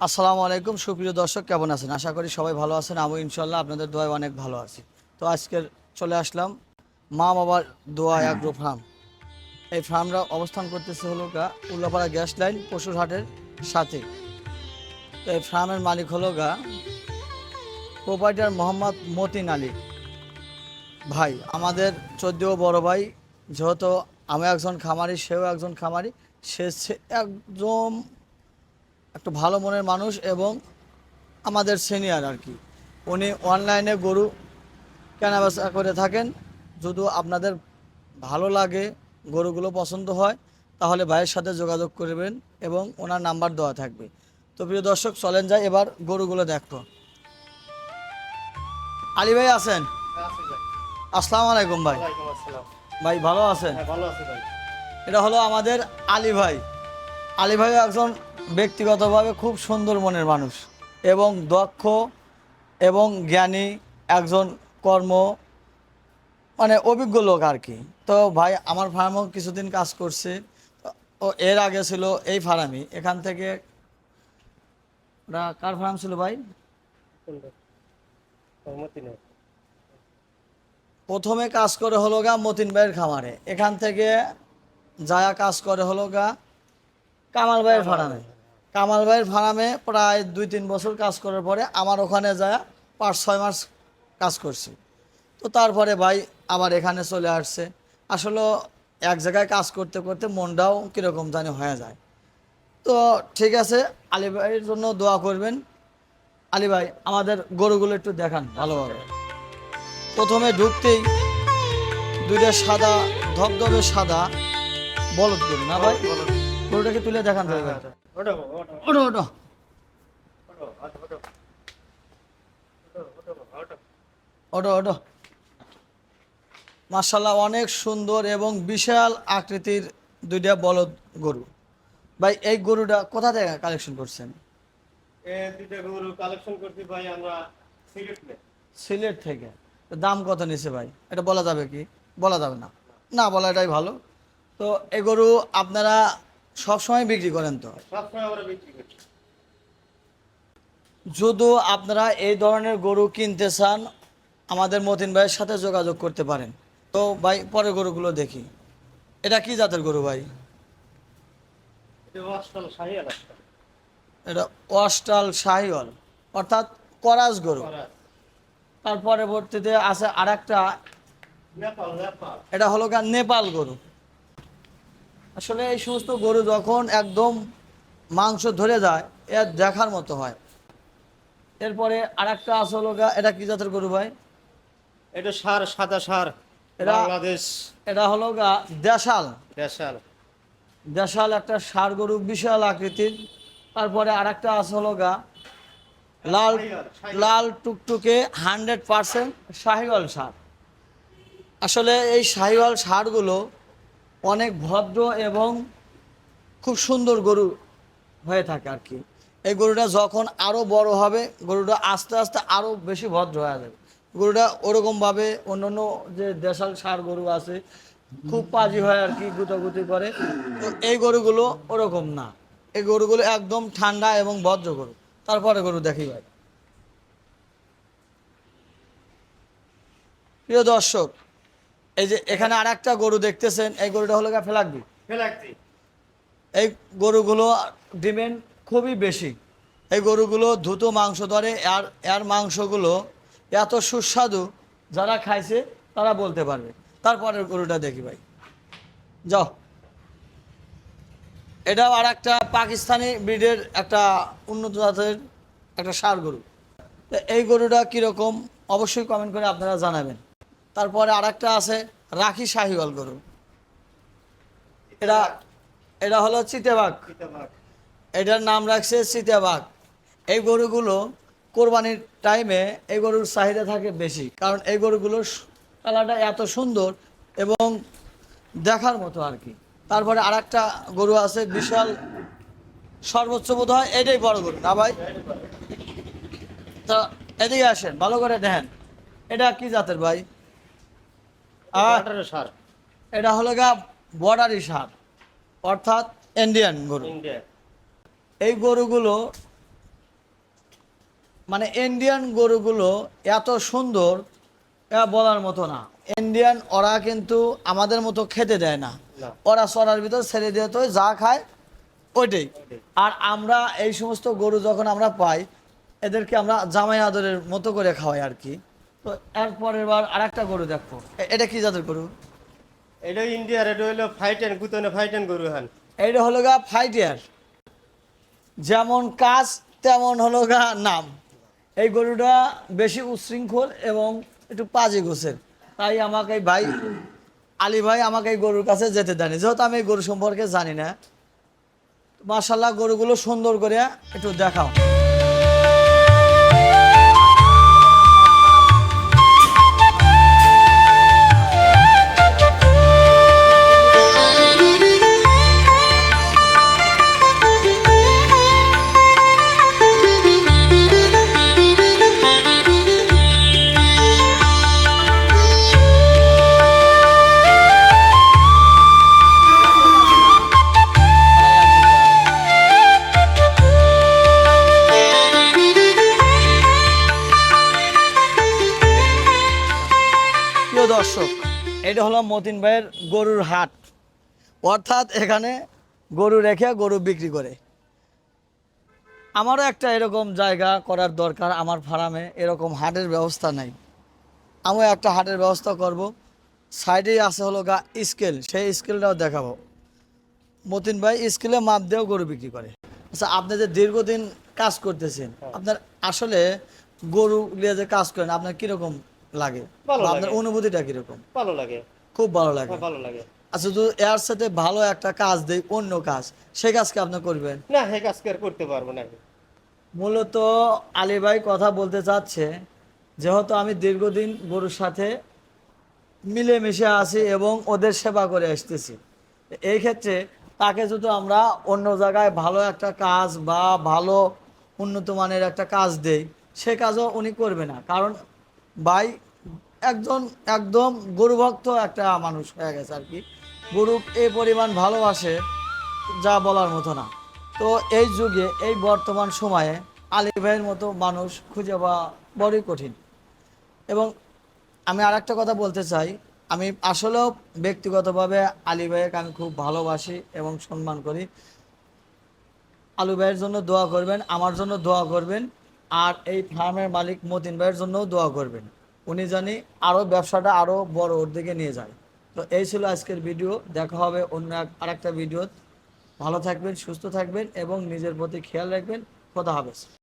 আসসালামু আলাইকুম, সুপ্রিয় দর্শক, কেমন আছেন? আশা করি সবাই ভালো আছেন। আমি ইনশাল্লাহ আপনাদের দোয়ায় অনেক ভালো আছি। তো আজকের চলে আসলাম মা বাবার দোয়া অ্যাগ্রো ফার্ম এই ফার্মরা অবস্থান করতেছে হলো গা উল্লাপাড়া গ্যাস লাইন পশুরহাটের সাথে। তো এই ফার্মের মালিক হলো গা প্রোপাইটার মোহাম্মদ মতিন আলী। ভাই, আমাদের চোদ্দ বড় ভাই, যেহেতু আমি একজন খামারি, সেও একজন খামারি, সে- একদম একটু ভালো মনের মানুষ এবং আমাদের সিনিয়র আর কি। উনি অনলাইনে গরু কেনাবেচা করে থাকেন। যদি আপনাদের ভালো লাগে গরুগুলো পছন্দ হয় তাহলে ভাইয়ের সাথে যোগাযোগ করবেন এবং ওনার নাম্বার দেওয়া থাকবে। তো প্রিয় দর্শক চলেন যাই এবার গরুগুলো দেখো আলী ভাই আছেন? আসসালামু আলাইকুম ভাই। ভাই ভালো আছেন? এটা হলো আমাদের আলী ভাই। আলী ভাই একজন ব্যক্তিগতভাবে খুব সুন্দর মনের মানুষ এবং দক্ষ এবং জ্ঞানী একজন কর্ম মানে অভিজ্ঞ লোক আর কি। তো ভাই, আমার ফার্মও কিছুদিন কাজ করছে। ও এর আগে ছিল এই ফার্মই। এখান থেকে কার ফার্ম ছিল ভাই? প্রথমে কাজ করে হলো গা মতিন ভাইয়ের খামারে। এখান থেকে যায়া কাজ করে হলো গা কামাল ভাইয়ের ফার্মে। কামাল ভাইয়ের ফার্মে প্রায় দুই তিন বছর কাজ করার পরে আমার ওখানে যায় পাঁচ ছয় মাস কাজ করছি। তো তারপরে ভাই আবার এখানে চলে আসছে। আসলে এক জায়গায় কাজ করতে করতে মনটাও কীরকম জানি হয়ে যায়। তো ঠিক আছে আলী ভাইয়ের জন্য দোয়া করবেন। আলী ভাই আমাদের গরুগুলো একটু দেখান ভালোভাবে। প্রথমে ঢুকতেই দুইটা সাদা ধবধবে সাদা বলদ গরু না ভাই? গরুটাকে তুলে দেখান ভাই ওটো মার্শাল্লাহ অনেক সুন্দর এবং বিশাল আকৃতির দুইটা বলদ গরু। ভাই এই গরুটা কোথা থেকে কালেকশন করছেন? এ দুইটা গরু কালেকশন করছি ভাই আমরা সিলেটে সিলেট থেকে। দাম কত নিছে ভাই? এটা বলা যাবে কি? বলা যাবে না। না বলা এটাই ভালো। তো এই গরু আপনারা সবসময় বিক্রি করেন তো? যদি আপনারা এই ধরনের গরু কিনতে চান আমাদের মতিন ভাইয়ের সাথে যোগাযোগ করতে পারেন। তো ভাই পরের গরুগুলো দেখি। এটা কি জাতের গরু ভাই? এটা অস্টাল শাহিওয়াল অর্থাৎ করাস গরু। তার পরবর্তীতে আছে আর একটা এটা হলো নেপাল গরু। আসলে এই সমস্ত গরু যখন একদম মাংস ধরে যায় এর দেখার মতো হয়। এরপরে আর একটা গা এটা কি জাতের গরু ভাই? এটা সার সাদা সার এটা- বাংলাদেশ। এটা হলো গা দেশাল। দেশাল। দেশাল একটা ষাড় গরু বিশাল আকৃতির। তারপরে আর একটা আছে হলো গা লাল লাল টুকটুকে হান্ড্রেড পারসেন্ট শাহিওয়াল সার। আসলে এই শাহিওয়াল সারগুলো অনেক ভদ্র এবং খুব সুন্দর গরু হয়ে থাকে আর কি। এই গরুটা যখন আরও বড় হবে, গরুটা আস্তে আস্তে আরও বেশি ভদ্র হয়ে যাবে। গরুটা ওরকমভাবে অন্য অন্য যে দেশাল সার গরু আছে, খুব পাজি হয় আর কি, গুতাগুতি করে। তো এই গরুগুলো ওরকম না। এই গরুগুলো একদম ঠান্ডা এবং ভদ্র গরু। তারপরে গরু দেখি ভাই। প্রিয় দর্শক এই যে এখানে আর একটা গরু দেখতেছেন এই গরুটা হলো গা ফেলাকবি ফেলাক্তি এই গরুগুলো ডিমেন্ড খুবই বেশি। এই গরুগুলো দ্রুত মাংস ধরে আর এর মাংসগুলো এত সুস্বাদু যারা খাইছে তারা বলতে পারবে। তারপরের গরুটা দেখি ভাই। যাও। এটাও আর একটা পাকিস্তানি ব্রিডের একটা উন্নত জাতের একটা সার গরু। তো এই গরুটা কীরকম অবশ্যই কমেন্ট করে আপনারা জানাবেন। তারপরে আর একটা আছে রাখি শাহিওয়াল গরু। এটা এটা হলো চিতেবাগ চিতাবাঘ। এটার নাম রাখছে চিতাবাগ এই গরুগুলো কোরবানির টাইমে এই গরুর চাহিদা থাকে বেশি কারণ এই গরুগুলোর কালারটা এত সুন্দর এবং দেখার মতো আর কি। তারপরে আর একটা গরু আছে বিশাল সর্বোচ্চ বোধ হয় এটাই বড় গরু। না ভাই? তো এদিকে আসেন ভালো করে দেখেন। এটা কি জাতের ভাই? সার। এটা হলো গা বর্ডারি সার অর্থাৎ ইন্ডিয়ান গরু। এই গরুগুলো মানে ইন্ডিয়ান গরুগুলো এত সুন্দর বলার মতো না। ইন্ডিয়ান ওরা কিন্তু আমাদের মতো খেতে দেয় না। ওরা চড়ার ভিতর ছেড়ে দিয়ে তো যা খায় ওইটাই। আর আমরা এই সমস্ত গরু যখন আমরা পাই এদেরকে আমরা জামাই আদরের মতো করে খাওয়াই আর কি। তো এরপরের বার আর একটা গরু দেখো এটা কি জাতের গরু? এটা ইন্ডিয়ার এটা হলো ফাইটেন গুতনে ফাইটেন গরু হান। এইটা হলো গা ফাইভ ইয়ার যেমন কাজ তেমন হলো গা নাম। এই গরুটা বেশি উচ্ছৃঙ্খল এবং একটু পাজে গোছের। তাই আমাকে ভাই আলী ভাই আমাকে এই গরুর কাছে যেতে দেয়নি। যেহেতু আমি এই গরু সম্পর্কে জানি না মার্শাল্লাহ গরুগুলো সুন্দর করে একটু দেখাও। দর্শক, এটা হলো মতিন ভাইয়ের গরুর হাট। অর্থাৎ এখানে গরু রেখে গরু বিক্রি করে। আমারও একটা এরকম জায়গা করার দরকার, আমার ফার্মে এরকম হাটের ব্যবস্থা নাই। আমিও একটা হাটের ব্যবস্থা করব। সাইডেই আছে হলো গা স্কেল, সেই স্কেলটাও দেখাবো। মতিন ভাই স্কেলে মাপ দিয়েও গরু বিক্রি করে। আচ্ছা আপনি যে দীর্ঘদিন কাজ করতেছেন, আপনার আসলে গরু নিয়ে যে কাজ করেন, আপনার কীরকম লাগে। আপনার অনুভূতিটা কীরকম? ভালো লাগে। খুব ভালো লাগে। ভালো লাগে। আচ্ছা যদি এর সাথে ভালো একটা কাজ অন্য কাজ সেই কাজকে আপনি করবেন? না হে কাজ আর করতে পারব না। মূলত আলী ভাই কথা বলতে চাচ্ছে যেহেতু আমি দীর্ঘদিন গরুর সাথে মিলেমিশে আছি এবং ওদের সেবা করে আসতেছি। এই ক্ষেত্রে তাকে যদি আমরা অন্য জায়গায় ভালো একটা কাজ বা ভালো উন্নত মানের একটা কাজ দেই সে কাজও উনি করবে না। কারণ ভাই, একজন একদম গরুভক্ত একটা মানুষ হয়ে গেছে আর কি। গরু এই পরিমাণ ভালোবাসে যা বলার মতো না। তো এই যুগে, এই বর্তমান সময়ে আলী ভাইয়ের মতো মানুষ খুঁজে পাওয়া বড়ই কঠিন। এবং আমি আর একটা কথা বলতে চাই, আমি আসলেও ব্যক্তিগতভাবে আলী ভাইকে আমি খুব ভালোবাসি এবং সম্মান করি। আলু ভাইয়ের জন্য দোয়া করবেন, আমার জন্য দোয়া করবেন। আর এই ফার্মের মালিক মতিন ভাইয়ের জন্যও দোয়া করবেন। উনি জানি আরও ব্যবসাটা আরও বড় ওর দিকে নিয়ে যায়। তো এই ছিল আজকের ভিডিও। দেখা হবে অন্য এক আরেকটা ভিডিও ভালো থাকবেন, সুস্থ থাকবেন এবং নিজের প্রতি খেয়াল রাখবেন। কথা হাফেজ।